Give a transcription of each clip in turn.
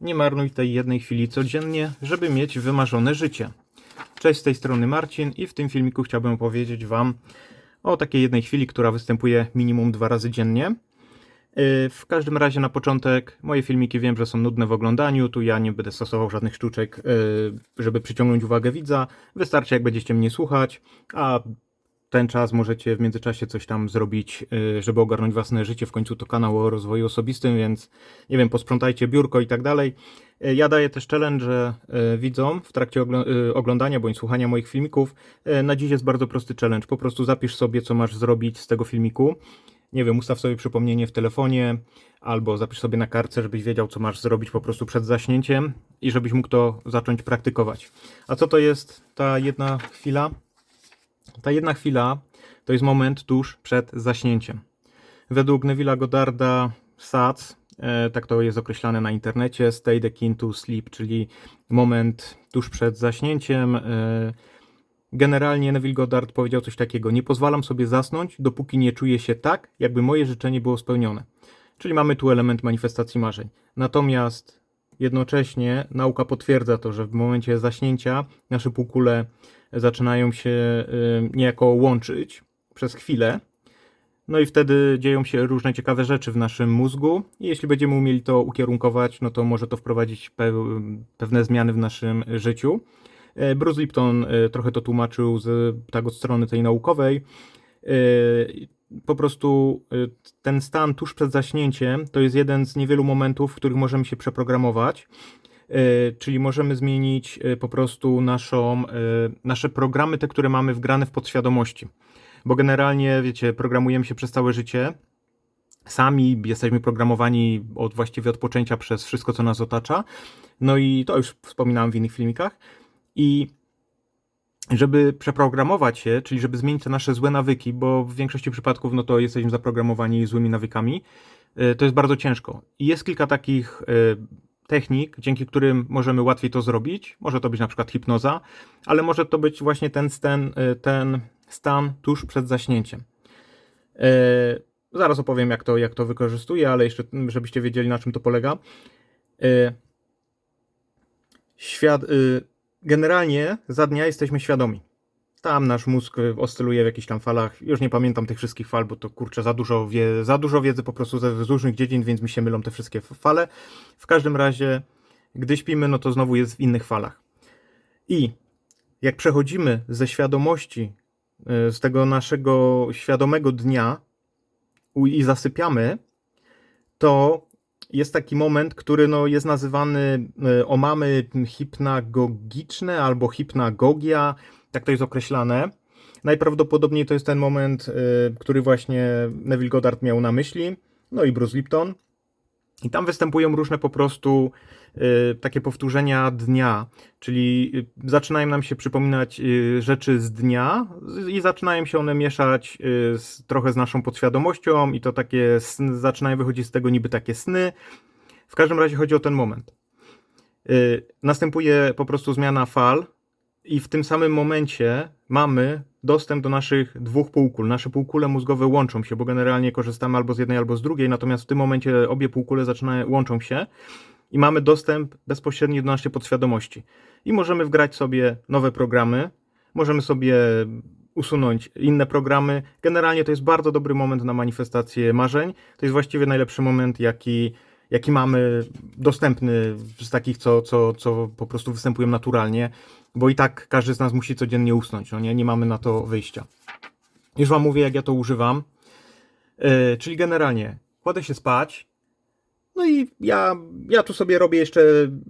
Nie marnuj tej jednej chwili codziennie, żeby mieć wymarzone życie. Cześć, z tej strony Marcin i w tym filmiku chciałbym opowiedzieć Wam o takiej jednej chwili, która występuje minimum dwa razy dziennie. Yy, W każdym razie na początek moje filmiki wiem, że są nudne w oglądaniu, tu ja nie będę stosował żadnych sztuczek, yy, żeby przyciągnąć uwagę widza. Wystarczy jak będziecie mnie słuchać, a ten czas możecie w międzyczasie coś tam zrobić, yy, żeby ogarnąć własne życie. W końcu to kanał o rozwoju osobistym, więc nie wiem, posprzątajcie biurko i tak dalej. Yy, Ja daję też challenge yy, widzom w trakcie ogl- oglądania bądź słuchania moich filmików. Na dziś jest bardzo prosty challenge. Po prostu zapisz sobie, co masz zrobić z tego filmiku. Nie wiem, ustaw sobie przypomnienie w telefonie, albo zapisz sobie na kartce, żebyś wiedział, co masz zrobić po prostu przed zaśnięciem i żebyś mógł to zacząć praktykować. A co to jest ta jedna chwila? Ta jedna chwila to jest moment tuż przed zaśnięciem. Według Neville'a Goddarda SATS, e, tak to jest określane na internecie, stay the kin to sleep, czyli moment tuż przed zaśnięciem. e, Generalnie Neville Goddard powiedział coś takiego: Nie pozwalam sobie zasnąć, dopóki nie czuję się tak, jakby moje życzenie było spełnione. Czyli mamy tu element manifestacji marzeń. Natomiast jednocześnie nauka potwierdza to, że w momencie zaśnięcia nasze półkule zaczynają się y, niejako łączyć przez chwilę. No i wtedy dzieją się różne ciekawe rzeczy w naszym mózgu. I jeśli będziemy umieli to ukierunkować, no to może to wprowadzić pe- pewne zmiany w naszym życiu. E, Bruce Lipton e, trochę to tłumaczył z, tak od strony tej naukowej. E, Po prostu ten stan tuż przed zaśnięciem to jest jeden z niewielu momentów, w których możemy się przeprogramować. E, Czyli możemy zmienić e, po prostu naszą, e, nasze programy, te, które mamy wgrane w podświadomości. Bo generalnie, wiecie, programujemy się przez całe życie. Sami jesteśmy programowani od właściwie od poczęcia przez wszystko, co nas otacza. No i to już wspominałem w innych filmikach. I żeby przeprogramować się, czyli żeby zmienić te nasze złe nawyki, bo w większości przypadków no to jesteśmy zaprogramowani złymi nawykami, to jest bardzo ciężko. I jest kilka takich technik, dzięki którym możemy łatwiej to zrobić. Może to być na przykład hipnoza, ale może to być właśnie ten stan, y, ten stan tuż przed zaśnięciem. Y, Zaraz opowiem, jak to, jak to wykorzystuję, ale jeszcze, żebyście wiedzieli, na czym to polega. Y, generalnie za dnia jesteśmy świadomi. Tam nasz mózg oscyluje w jakichś tam falach. Już nie pamiętam tych wszystkich fal, bo to kurczę, za dużo, wie, za dużo wiedzy po prostu z różnych dziedzin, więc mi się mylą te wszystkie fale. W każdym razie, gdy śpimy, no to znowu jest w innych falach. I jak przechodzimy ze świadomości, y, z tego naszego świadomego dnia i zasypiamy, to jest taki moment, który no, jest nazywany y, omamy hipnagogiczne albo hipnagogia, tak to jest określane. Najprawdopodobniej to jest ten moment, y, który właśnie Neville Goddard miał na myśli, no i Bruce Lipton. I tam występują różne po prostu y, takie powtórzenia dnia, czyli y, zaczynają nam się przypominać rzeczy z dnia i zaczynają się one mieszać z, trochę z naszą podświadomością i to takie zaczynają wychodzić z tego niby takie sny. W każdym razie chodzi o ten moment. Następuje po prostu zmiana fal i w tym samym momencie mamy dostęp do naszych dwóch półkul. Nasze półkule mózgowe łączą się, bo generalnie korzystamy albo z jednej, albo z drugiej, natomiast w tym momencie obie półkule zaczynają, łączą się i mamy dostęp bezpośredni do naszej podświadomości. I możemy wgrać sobie nowe programy, możemy sobie usunąć inne programy. Generalnie to jest bardzo dobry moment na manifestację marzeń. To jest właściwie najlepszy moment, jaki, jaki mamy dostępny z takich, co, co, co po prostu występują naturalnie, bo i tak każdy z nas musi codziennie usnąć, no nie, nie mamy na to wyjścia. Już Wam mówię, jak ja to używam. Yy, czyli generalnie kładę się spać. No i ja, ja tu sobie robię jeszcze,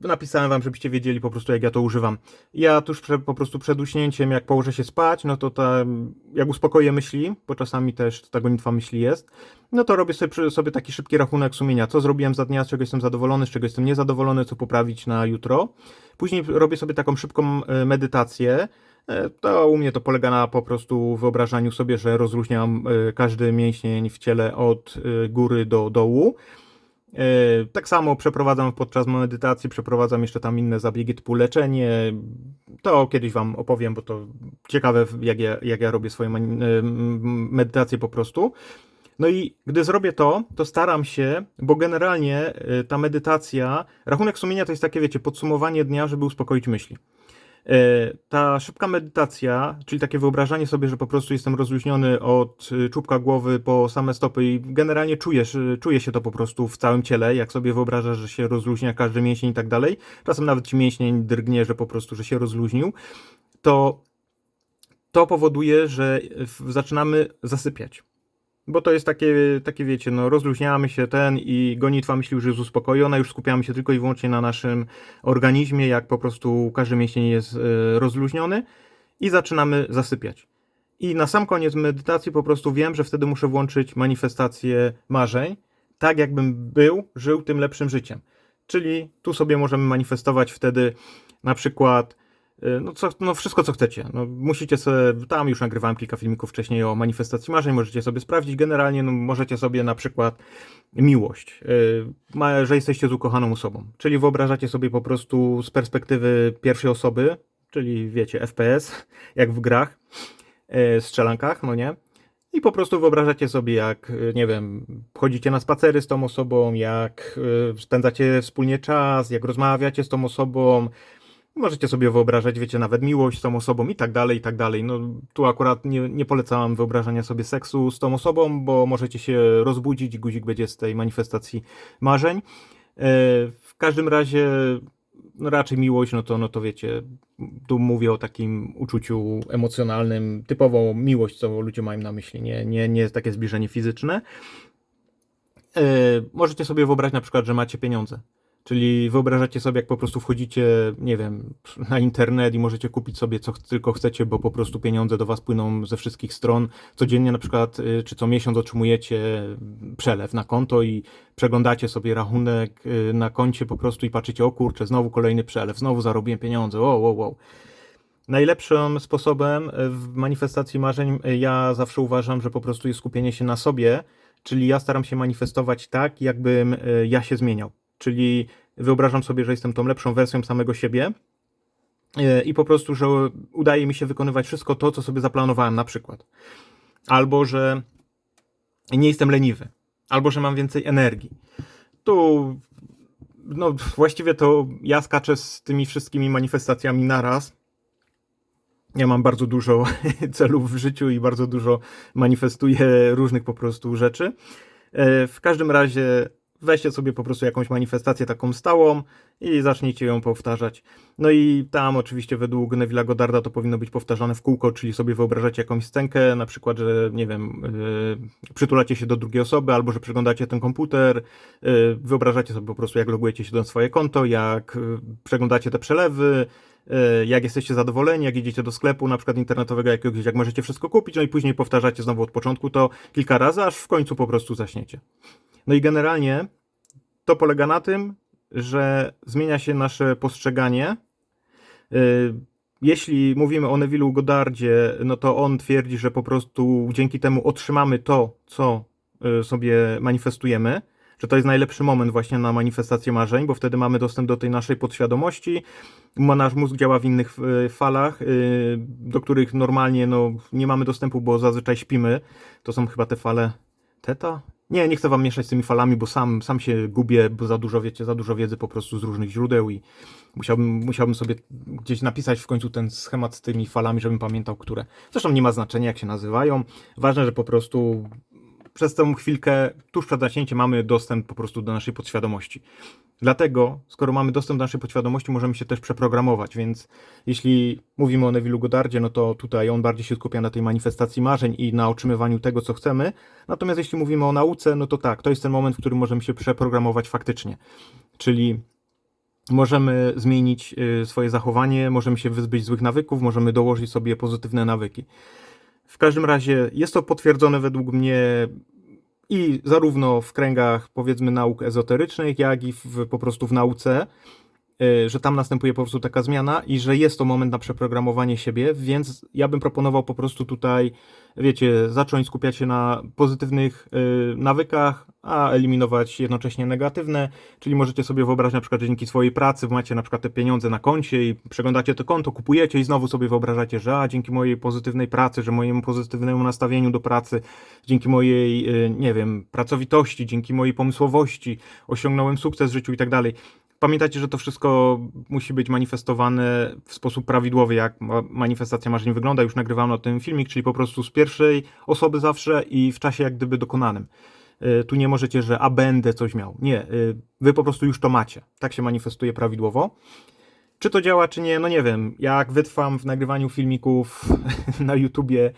napisałem wam, żebyście wiedzieli po prostu jak ja to używam. Ja tuż prze, po prostu przed uśnięciem, jak położę się spać, no to ta, jak uspokoję myśli, bo czasami też ta gonitwa myśli jest, no to robię sobie, sobie taki szybki rachunek sumienia, co zrobiłem za dnia, z czego jestem zadowolony, z czego jestem niezadowolony, co poprawić na jutro. Później robię sobie taką szybką e, medytację, E, To u mnie to polega na po prostu wyobrażaniu sobie, że rozluźniam e, każdy mięsień w ciele od góry do dołu. E, Tak samo przeprowadzam podczas medytacji, przeprowadzam jeszcze tam inne zabiegi typu leczenie. To kiedyś Wam opowiem, bo to ciekawe, jak ja, jak ja robię swoje e, medytacje po prostu. No i gdy zrobię to, to staram się, bo generalnie y, ta medytacja, rachunek sumienia to jest takie, wiecie, podsumowanie dnia, żeby uspokoić myśli. Y, Ta szybka medytacja, czyli takie wyobrażanie sobie, że po prostu jestem rozluźniony od y, czubka głowy po same stopy i generalnie czujesz, y, czuje się to po prostu w całym ciele, jak sobie wyobrażasz, że się rozluźnia każdy mięsień i tak dalej. Czasem nawet ci mięsień drgnie, że po prostu, że się rozluźnił. To to powoduje, że zaczynamy zasypiać. Bo to jest takie, takie wiecie, no rozluźniamy się ten i gonitwa myśli już jest uspokojona, już skupiamy się tylko i wyłącznie na naszym organizmie, jak po prostu każdy mięsień jest e, rozluźniony i zaczynamy zasypiać. I na sam koniec medytacji po prostu wiem, że wtedy muszę włączyć manifestację marzeń, tak jakbym był, żył tym lepszym życiem. Czyli tu sobie możemy manifestować wtedy na przykład no, co, no wszystko co chcecie. No, musicie sobie, tam już nagrywałem kilka filmików wcześniej o manifestacji marzeń, możecie sobie sprawdzić. Generalnie no, możecie sobie na przykład miłość, y, ma, że jesteście z ukochaną osobą. Czyli wyobrażacie sobie po prostu z perspektywy pierwszej osoby, czyli wiecie, FPS, jak w grach, y, strzelankach, no nie? I po prostu wyobrażacie sobie, jak, y, nie wiem, chodzicie na spacery z tą osobą, jak y, spędzacie wspólnie czas, jak rozmawiacie z tą osobą. Możecie sobie wyobrażać, wiecie, nawet miłość z tą osobą i tak dalej, i tak dalej. No, tu akurat nie, nie polecam wyobrażania sobie seksu z tą osobą, bo możecie się rozbudzić guzik będzie z tej manifestacji marzeń. E, W każdym razie, no raczej miłość, no to, no to wiecie, tu mówię o takim uczuciu emocjonalnym, typowo miłość, co ludzie mają na myśli, nie, nie, nie takie zbliżenie fizyczne. E, możecie sobie wyobrazić na przykład, że macie pieniądze. Czyli wyobrażacie sobie, jak po prostu wchodzicie, nie wiem, na internet i możecie kupić sobie co tylko chcecie, bo po prostu pieniądze do was płyną ze wszystkich stron. Codziennie na przykład, y, czy co miesiąc otrzymujecie przelew na konto i przeglądacie sobie rachunek y, na koncie po prostu i patrzycie, o kurczę, znowu kolejny przelew, znowu zarobiłem pieniądze, wow, wow, wow. Najlepszym sposobem y, w manifestacji marzeń ja zawsze uważam, że po prostu jest skupienie się na sobie, czyli ja staram się manifestować tak, jakbym ja się zmieniał. Czyli wyobrażam sobie, że jestem tą lepszą wersją samego siebie y, i po prostu, że udaje mi się wykonywać wszystko to, co sobie zaplanowałem na przykład. Albo, że nie jestem leniwy. Albo, że mam więcej energii. Tu no właściwie to ja skaczę z tymi wszystkimi manifestacjami naraz. Ja mam bardzo dużo celów w życiu i bardzo dużo manifestuję różnych po prostu rzeczy. E, W każdym razie weźcie sobie po prostu jakąś manifestację taką stałą i zacznijcie ją powtarzać. No i tam oczywiście według Neville'a Goddarda to powinno być powtarzane w kółko, czyli sobie wyobrażacie jakąś scenkę, na przykład, że nie wiem, yy, przytulacie się do drugiej osoby, albo że przeglądacie ten komputer, yy, wyobrażacie sobie po prostu jak logujecie się na swoje konto, jak yy, przeglądacie te przelewy, yy, jak jesteście zadowoleni, jak idziecie do sklepu na przykład internetowego jakiegoś, jak możecie wszystko kupić, no i później powtarzacie znowu od początku to kilka razy, aż w końcu po prostu zaśniecie. No i generalnie to polega na tym, że zmienia się nasze postrzeganie. Yy, Jeśli mówimy o Neville'u Goddardzie, no to on twierdzi, że po prostu dzięki temu otrzymamy to, co yy, sobie manifestujemy, że to jest najlepszy moment właśnie na manifestację marzeń, bo wtedy mamy dostęp do tej naszej podświadomości. Nasz mózg działa w innych yy, falach, do których normalnie no, nie mamy dostępu, bo zazwyczaj śpimy. To są chyba te fale Teta? Nie, nie chcę wam mieszać z tymi falami, bo sam, sam się gubię, bo za dużo wiecie, za dużo wiedzy po prostu z różnych źródeł i musiałbym, musiałbym sobie gdzieś napisać w końcu ten schemat z tymi falami, żebym pamiętał, które. Zresztą nie ma znaczenia, jak się nazywają. Ważne, że po prostu przez tę chwilkę, tuż przed zaśnięciem, mamy dostęp po prostu do naszej podświadomości. Dlatego, skoro mamy dostęp do naszej podświadomości, możemy się też przeprogramować, więc jeśli mówimy o Neville'u Goddardzie, no to tutaj on bardziej się skupia na tej manifestacji marzeń i na otrzymywaniu tego, co chcemy. Natomiast jeśli mówimy o nauce, no to tak, to jest ten moment, w którym możemy się przeprogramować faktycznie. Czyli możemy zmienić y, swoje zachowanie, możemy się wyzbyć złych nawyków, możemy dołożyć sobie pozytywne nawyki. W każdym razie jest to potwierdzone według mnie i zarówno w kręgach powiedzmy nauk ezoterycznych, jak i w, po prostu w nauce. Y, że tam następuje po prostu taka zmiana i że jest to moment na przeprogramowanie siebie, więc ja bym proponował po prostu tutaj, wiecie, zacząć skupiać się na pozytywnych y, nawykach, a eliminować jednocześnie negatywne, czyli możecie sobie wyobrazić na przykład, że dzięki swojej pracy macie na przykład te pieniądze na koncie i przeglądacie to konto, kupujecie i znowu sobie wyobrażacie, że a dzięki mojej pozytywnej pracy, że mojemu pozytywnemu nastawieniu do pracy, dzięki mojej, y, nie wiem, pracowitości, dzięki mojej pomysłowości osiągnąłem sukces w życiu i tak dalej. Pamiętajcie, że to wszystko musi być manifestowane w sposób prawidłowy, jak ma- manifestacja marzeń wygląda. Już nagrywano o tym filmik, czyli po prostu z pierwszej osoby zawsze i w czasie jak gdyby dokonanym. Y, Tu nie możecie, że a będę coś miał. Nie, y, wy po prostu już to macie. Tak się manifestuje prawidłowo. Czy to działa, czy nie, no nie wiem. Jak wytrwam w nagrywaniu filmików na YouTubie,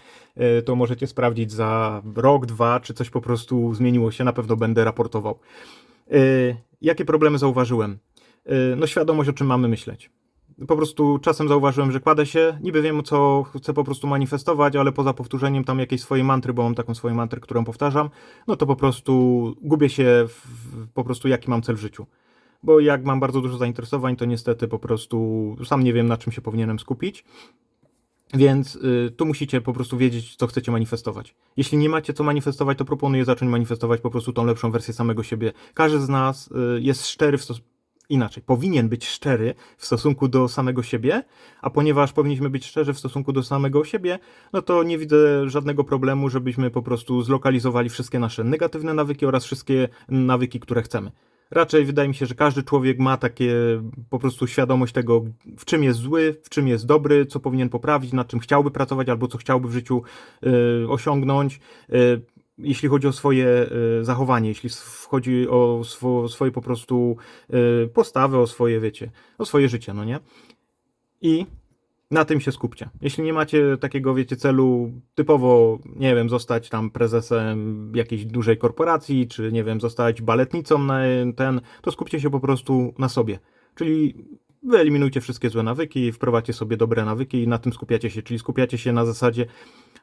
y, to możecie sprawdzić za rok, dwa, czy coś po prostu zmieniło się. Na pewno będę raportował. Jakie problemy zauważyłem? Y, No świadomość, o czym mamy myśleć. Po prostu czasem zauważyłem, że kładę się, niby wiem, co chcę po prostu manifestować, ale poza powtórzeniem tam jakiejś swojej mantry, bo mam taką swoją mantrę, którą powtarzam, no to po prostu gubię się w, po prostu jaki mam cel w życiu. Bo jak mam bardzo dużo zainteresowań, to niestety po prostu sam nie wiem, na czym się powinienem skupić. Więc y, tu musicie po prostu wiedzieć, co chcecie manifestować. Jeśli nie macie co manifestować, to proponuję zacząć manifestować po prostu tą lepszą wersję samego siebie. Każdy z nas y, jest szczery w. Inaczej, powinien być szczery w stosunku do samego siebie, a ponieważ powinniśmy być szczerzy w stosunku do samego siebie, no to nie widzę żadnego problemu, żebyśmy po prostu zlokalizowali wszystkie nasze negatywne nawyki oraz wszystkie nawyki, które chcemy. Raczej wydaje mi się, że każdy człowiek ma takie po prostu świadomość tego, w czym jest zły, w czym jest dobry, co powinien poprawić, nad czym chciałby pracować albo co chciałby w życiu y, osiągnąć. Y, jeśli chodzi o swoje y, zachowanie, jeśli chodzi o swo, swoje po prostu y, postawy, o swoje, wiecie, o swoje życie, no nie? I na tym się skupcie. Jeśli nie macie takiego, wiecie, celu typowo, nie wiem, zostać tam prezesem jakiejś dużej korporacji, czy nie wiem, zostać baletnicą na ten, to skupcie się po prostu na sobie. Czyli wyeliminujcie wszystkie złe nawyki, wprowadźcie sobie dobre nawyki i na tym skupiacie się, czyli skupiacie się na zasadzie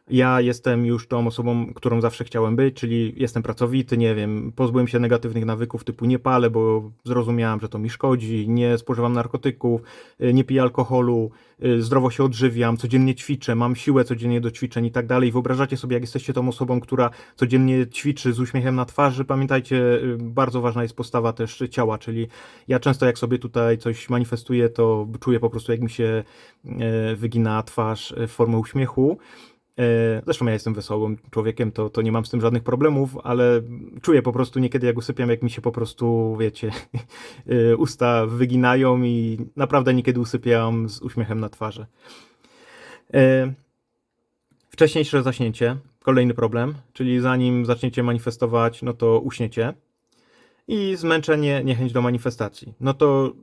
ja jestem już tą osobą, którą zawsze chciałem być, czyli jestem pracowity, nie wiem, pozbyłem się negatywnych nawyków typu nie palę, bo zrozumiałem, że to mi szkodzi, nie spożywam narkotyków, y, nie piję alkoholu, y, zdrowo się odżywiam, codziennie ćwiczę, mam siłę codziennie do ćwiczeń i tak dalej. Wyobrażacie sobie, jak jesteście tą osobą, która codziennie ćwiczy z uśmiechem na twarzy. Pamiętajcie, y, bardzo ważna jest postawa też ciała, czyli ja często jak sobie tutaj coś manifestuję, to czuję po prostu, jak mi się wygina twarz w formę uśmiechu. E, Zresztą ja jestem wesołym człowiekiem, to, to nie mam z tym żadnych problemów, ale czuję po prostu niekiedy jak usypiam, jak mi się po prostu, wiecie, e, usta wyginają i naprawdę niekiedy usypiam z uśmiechem na twarzy. E, Wcześniejsze zaśnięcie, kolejny problem, czyli zanim zaczniecie manifestować, no to uśniecie. I zmęczenie, niechęć do manifestacji. No to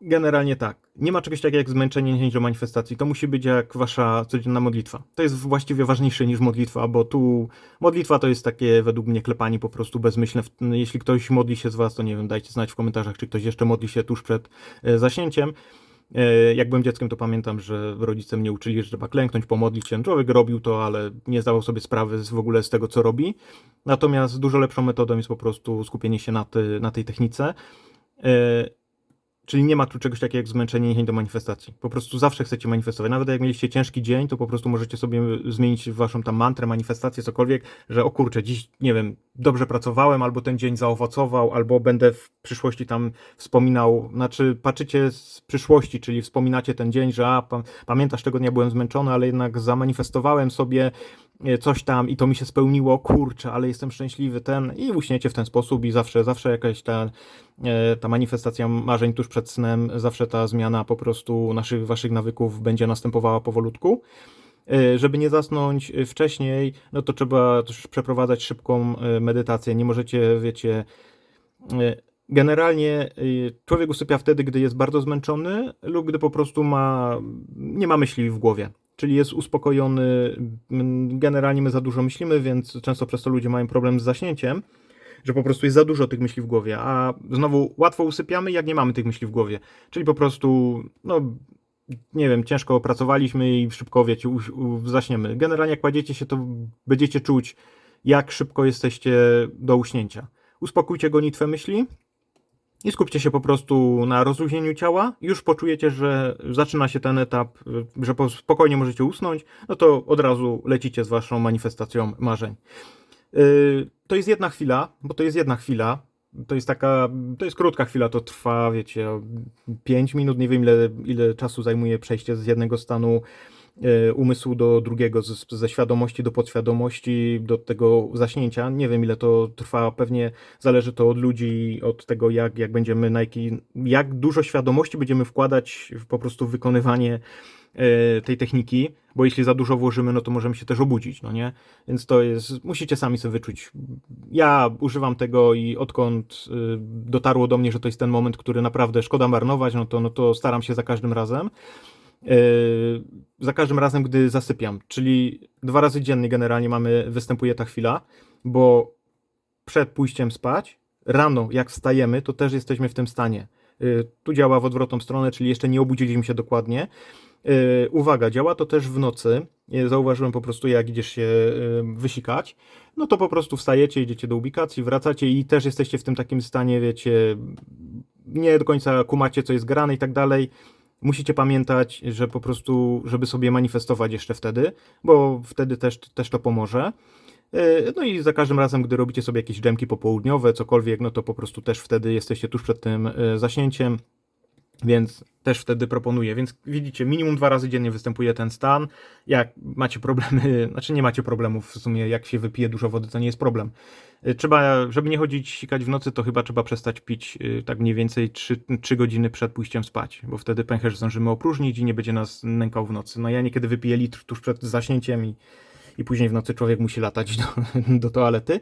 Generalnie tak. Nie ma czegoś takiego jak zmęczenie, niechęć do manifestacji. To musi być jak wasza codzienna modlitwa. To jest właściwie ważniejsze niż modlitwa, bo tu modlitwa to jest takie według mnie klepanie po prostu bezmyślne. Jeśli ktoś modli się z was, to nie wiem, dajcie znać w komentarzach, czy ktoś jeszcze modli się tuż przed e, zaśnięciem. E, Jak byłem dzieckiem, to pamiętam, że rodzice mnie uczyli, że trzeba klęknąć, pomodlić się. Człowiek robił to, ale nie zdawał sobie sprawy w ogóle z tego, co robi. Natomiast dużo lepszą metodą jest po prostu skupienie się na, ty, na tej technice. Czyli nie ma tu czegoś takiego jak zmęczenie i do manifestacji. Po prostu zawsze chcecie manifestować. Nawet jak mieliście ciężki dzień, to po prostu możecie sobie zmienić waszą tam mantrę, manifestację, cokolwiek, że o kurczę, dziś, nie wiem, dobrze pracowałem, albo ten dzień zaowocował, albo będę w przyszłości tam wspominał, znaczy patrzycie z przyszłości, czyli wspominacie ten dzień, że a, pa, pamiętasz tego dnia byłem zmęczony, ale jednak zamanifestowałem sobie coś tam i to mi się spełniło, kurczę, ale jestem szczęśliwy, ten i uśniecie w ten sposób i zawsze, zawsze jakaś ta, e, ta manifestacja marzeń tuż przed snem, zawsze ta zmiana po prostu naszych, waszych nawyków będzie następowała powolutku. E, Żeby nie zasnąć e, wcześniej, no to trzeba też przeprowadzać szybką e, medytację. Nie możecie, wiecie, e, generalnie człowiek usypia wtedy, gdy jest bardzo zmęczony lub gdy po prostu ma, nie ma myśli w głowie. Czyli jest uspokojony. Generalnie my za dużo myślimy, więc często przez to ludzie mają problem z zaśnięciem, że po prostu jest za dużo tych myśli w głowie. A znowu łatwo usypiamy, jak nie mamy tych myśli w głowie. Czyli po prostu, no, nie wiem, ciężko pracowaliśmy i szybko, wiecie, zaśniemy. Generalnie jak kładziecie się, to będziecie czuć, jak szybko jesteście do uśnięcia. Uspokójcie gonitwę myśli i skupcie się po prostu na rozluźnieniu ciała. Już poczujecie, że zaczyna się ten etap, y, że po- spokojnie możecie usnąć, no to od razu lecicie z waszą manifestacją marzeń. Yy, To jest jedna chwila, bo to jest jedna chwila. To jest taka, to jest krótka chwila, to trwa, wiecie, 5 minut, nie wiem ile, ile czasu zajmuje przejście z jednego stanu umysłu do drugiego, z, ze świadomości do podświadomości, do tego zaśnięcia. Nie wiem ile to trwa, pewnie zależy to od ludzi, od tego jak, jak będziemy, na jaki, jak dużo świadomości będziemy wkładać w po prostu wykonywanie e, tej techniki, bo jeśli za dużo włożymy, no to możemy się też obudzić, no nie? Więc to jest, musicie sami sobie wyczuć. Ja używam tego i odkąd y, dotarło do mnie, że to jest ten moment, który naprawdę szkoda marnować, no to, no to staram się za każdym razem. Yy, za każdym razem, gdy zasypiam, czyli dwa razy dziennie generalnie mamy, występuje ta chwila, bo przed pójściem spać, rano jak wstajemy, to też jesteśmy w tym stanie. Yy, Tu działa w odwrotną stronę, czyli jeszcze nie obudziliśmy się dokładnie. Yy, Uwaga, działa to też w nocy. Zauważyłem po prostu, jak idziesz się wysikać, no to po prostu wstajecie, idziecie do ubikacji, wracacie i też jesteście w tym takim stanie, wiecie, nie do końca kumacie, co jest grane i tak dalej. Musicie pamiętać, że po prostu, żeby sobie manifestować jeszcze wtedy, bo wtedy też, też to pomoże. Yy, No i za każdym razem, gdy robicie sobie jakieś dżemki popołudniowe, cokolwiek, no to po prostu też wtedy jesteście tuż przed tym yy, zaśnięciem, więc też wtedy proponuję. Więc widzicie, minimum dwa razy dziennie występuje ten stan. Jak macie problemy, znaczy nie macie problemów w sumie, jak się wypije dużo wody, to nie jest problem. Y, Trzeba, żeby nie chodzić sikać w nocy, to chyba trzeba przestać pić y, tak mniej więcej 3, 3 godziny przed pójściem spać, bo wtedy pęcherz zdążymy opróżnić i nie będzie nas nękał w nocy. No ja niekiedy wypiję litr tuż przed zaśnięciem i, i później w nocy człowiek musi latać do, do toalety.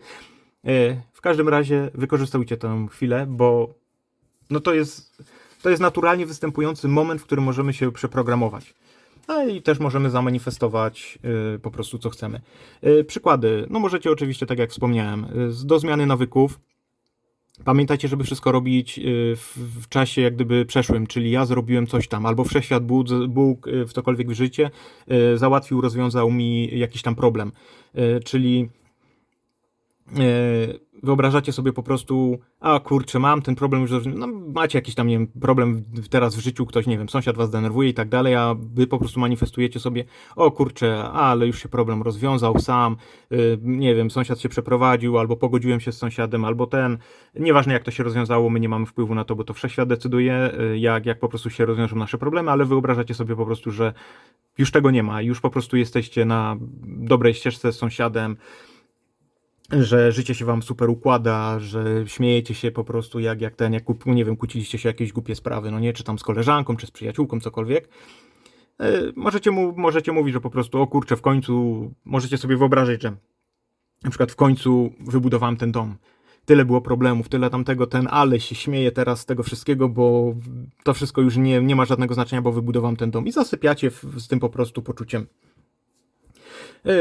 Y, W każdym razie wykorzystujcie tę chwilę, bo no to jest, to jest naturalnie występujący moment, w którym możemy się przeprogramować. No i też możemy zamanifestować y, po prostu co chcemy. Y, przykłady. No możecie oczywiście, tak jak wspomniałem, y, do zmiany nawyków. Pamiętajcie, żeby wszystko robić y, w, w czasie jak gdyby przeszłym, czyli ja zrobiłem coś tam, albo wszechświat Bóg, Bóg y, w cokolwiek w życie y, załatwił, rozwiązał mi jakiś tam problem. Y, Czyli wyobrażacie sobie po prostu, a kurczę, mam ten problem już, no macie jakiś tam, nie wiem, problem teraz w życiu, ktoś, nie wiem, sąsiad was denerwuje i tak dalej, a wy po prostu manifestujecie sobie, o kurczę, ale już się problem rozwiązał sam, y, nie wiem, sąsiad się przeprowadził, albo pogodziłem się z sąsiadem, albo ten, nieważne jak to się rozwiązało, my nie mamy wpływu na to, bo to wszechświat decyduje, y, jak, jak po prostu się rozwiążą nasze problemy, ale wyobrażacie sobie po prostu, że już tego nie ma, już po prostu jesteście na dobrej ścieżce z sąsiadem, że życie się wam super układa, że śmiejecie się po prostu jak, jak ten, jak kup- nie wiem, kłóciliście się jakieś głupie sprawy, no nie, czy tam z koleżanką, czy z przyjaciółką, cokolwiek. E, Możecie, mu, możecie mówić, że po prostu, o kurczę, w końcu, możecie sobie wyobrazić, że na przykład w końcu wybudowałem ten dom. Tyle było problemów, tyle tamtego, ten, ale się śmieje teraz z tego wszystkiego, bo to wszystko już nie, nie ma żadnego znaczenia, bo wybudowałem ten dom. I zasypiacie w, z tym po prostu poczuciem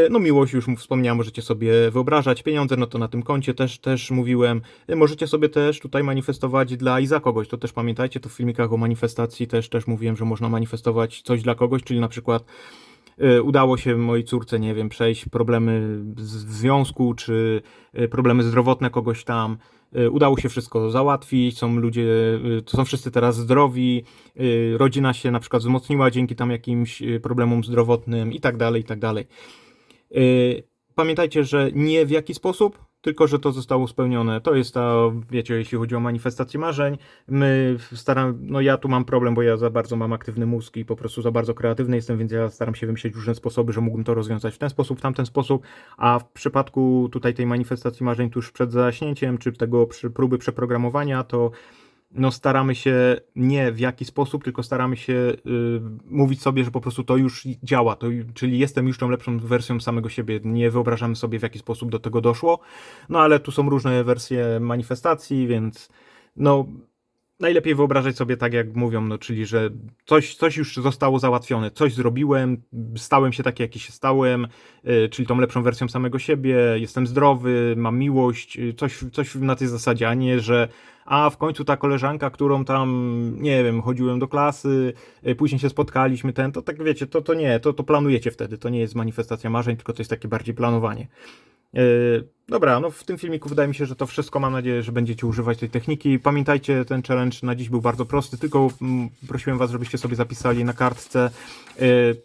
No miłość już wspomniałem, możecie sobie wyobrażać. Pieniądze, no to na tym koncie też, też mówiłem. E, Możecie sobie też tutaj manifestować dla i za kogoś. To też pamiętajcie, to w filmikach o manifestacji też, też mówiłem, że można manifestować coś dla kogoś, czyli na przykład e, udało się mojej córce, nie wiem, przejść problemy w związku, czy e, problemy zdrowotne kogoś tam. E, Udało się wszystko załatwić, są ludzie, e, to są wszyscy teraz zdrowi, e, rodzina się na przykład wzmocniła dzięki tam jakimś e, problemom zdrowotnym i tak dalej, i tak dalej. Yy, Pamiętajcie, że nie w jaki sposób, tylko że to zostało spełnione. To jest ta, wiecie, jeśli chodzi o manifestację marzeń. My staram, no ja tu mam problem, bo ja za bardzo mam aktywny mózg i po prostu za bardzo kreatywny jestem, więc ja staram się wymyślić różne sposoby, że mógłbym to rozwiązać w ten sposób, w tamten sposób. A w przypadku tutaj tej manifestacji marzeń tuż przed zaśnięciem, czy tego próby przeprogramowania, to no staramy się nie w jaki sposób, tylko staramy się y, mówić sobie, że po prostu to już działa, to, czyli jestem już tą lepszą wersją samego siebie. Nie wyobrażamy sobie, w jaki sposób do tego doszło. No ale tu są różne wersje manifestacji, więc no najlepiej wyobrażać sobie tak, jak mówią, no czyli, że coś, coś już zostało załatwione, coś zrobiłem, stałem się taki, jaki się stałem, y, czyli tą lepszą wersją samego siebie, jestem zdrowy, mam miłość, y, coś, coś na tej zasadzie, a nie, że a w końcu ta koleżanka, którą tam, nie wiem, chodziłem do klasy, y, później się spotkaliśmy, ten, to tak wiecie, to, to nie, to, to planujecie wtedy, to nie jest manifestacja marzeń, tylko to jest takie bardziej planowanie. Dobra, no w tym filmiku wydaje mi się, że to wszystko. Mam nadzieję, że będziecie używać tej techniki. Pamiętajcie, ten challenge na dziś był bardzo prosty, tylko mm, prosiłem Was, żebyście sobie zapisali na kartce, y,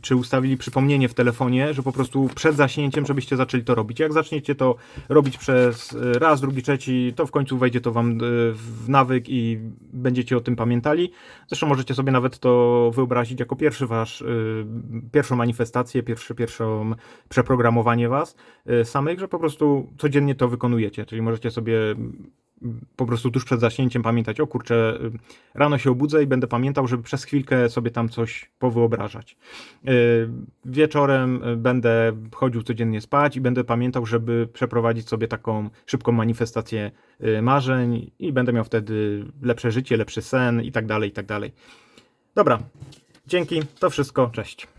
czy ustawili przypomnienie w telefonie, że po prostu przed zaśnięciem, żebyście zaczęli to robić. Jak zaczniecie to robić przez y, raz, drugi, trzeci, to w końcu wejdzie to Wam y, w nawyk i będziecie o tym pamiętali. Zresztą możecie sobie nawet to wyobrazić jako pierwszy Wasz, y, pierwszą manifestację, pierwszy, pierwszą przeprogramowanie Was y, samych, że po prostu codziennie to wykonujecie, czyli możecie sobie mm, po prostu tuż przed zaśnięciem pamiętać, o kurczę, y, rano się obudzę i będę pamiętał, żeby przez chwilkę sobie tam coś powyobrażać. Y, Wieczorem y, będę chodził codziennie spać i będę pamiętał, żeby przeprowadzić sobie taką szybką manifestację marzeń i będę miał wtedy lepsze życie, lepszy sen i tak dalej, i tak dalej. Dobra, dzięki, to wszystko, cześć.